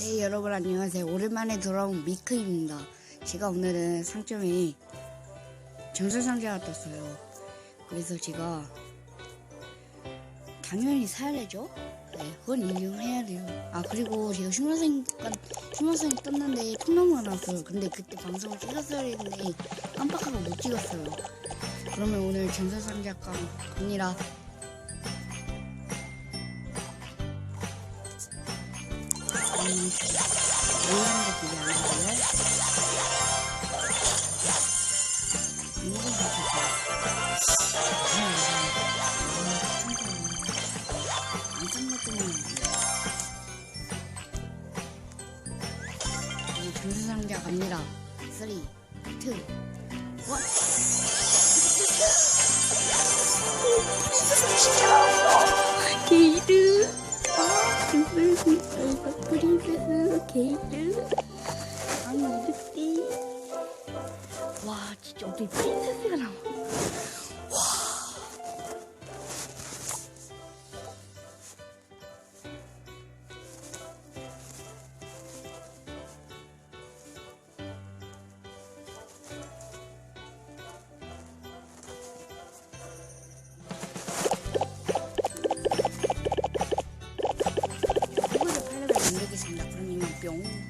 네 여러분 안녕하세요. 오랜만에 돌아온 미크입니다. 제가 오늘은 상점에 전설상자가 떴어요. 그래서 제가 당연히 사야 되죠? 네 그건 인정해야 돼요. 아 그리고 제가 휴먼생 휴먼생이 떴는데 통나무가 나왔어요. 근데 그때 방송을 찍었어야 했는데 깜빡하고 못 찍었어요. 그러면 오늘 전설상자 갑니다 음, 올라가는 거 되게 안 좋아요. 이거 보세요. 이런 것 때문에 이제 금수상자 갑니다. 3, 2, 1. 1. 게이트 아니 이득띠 와 진짜 어떻게 프린세스가 나와. 와. um.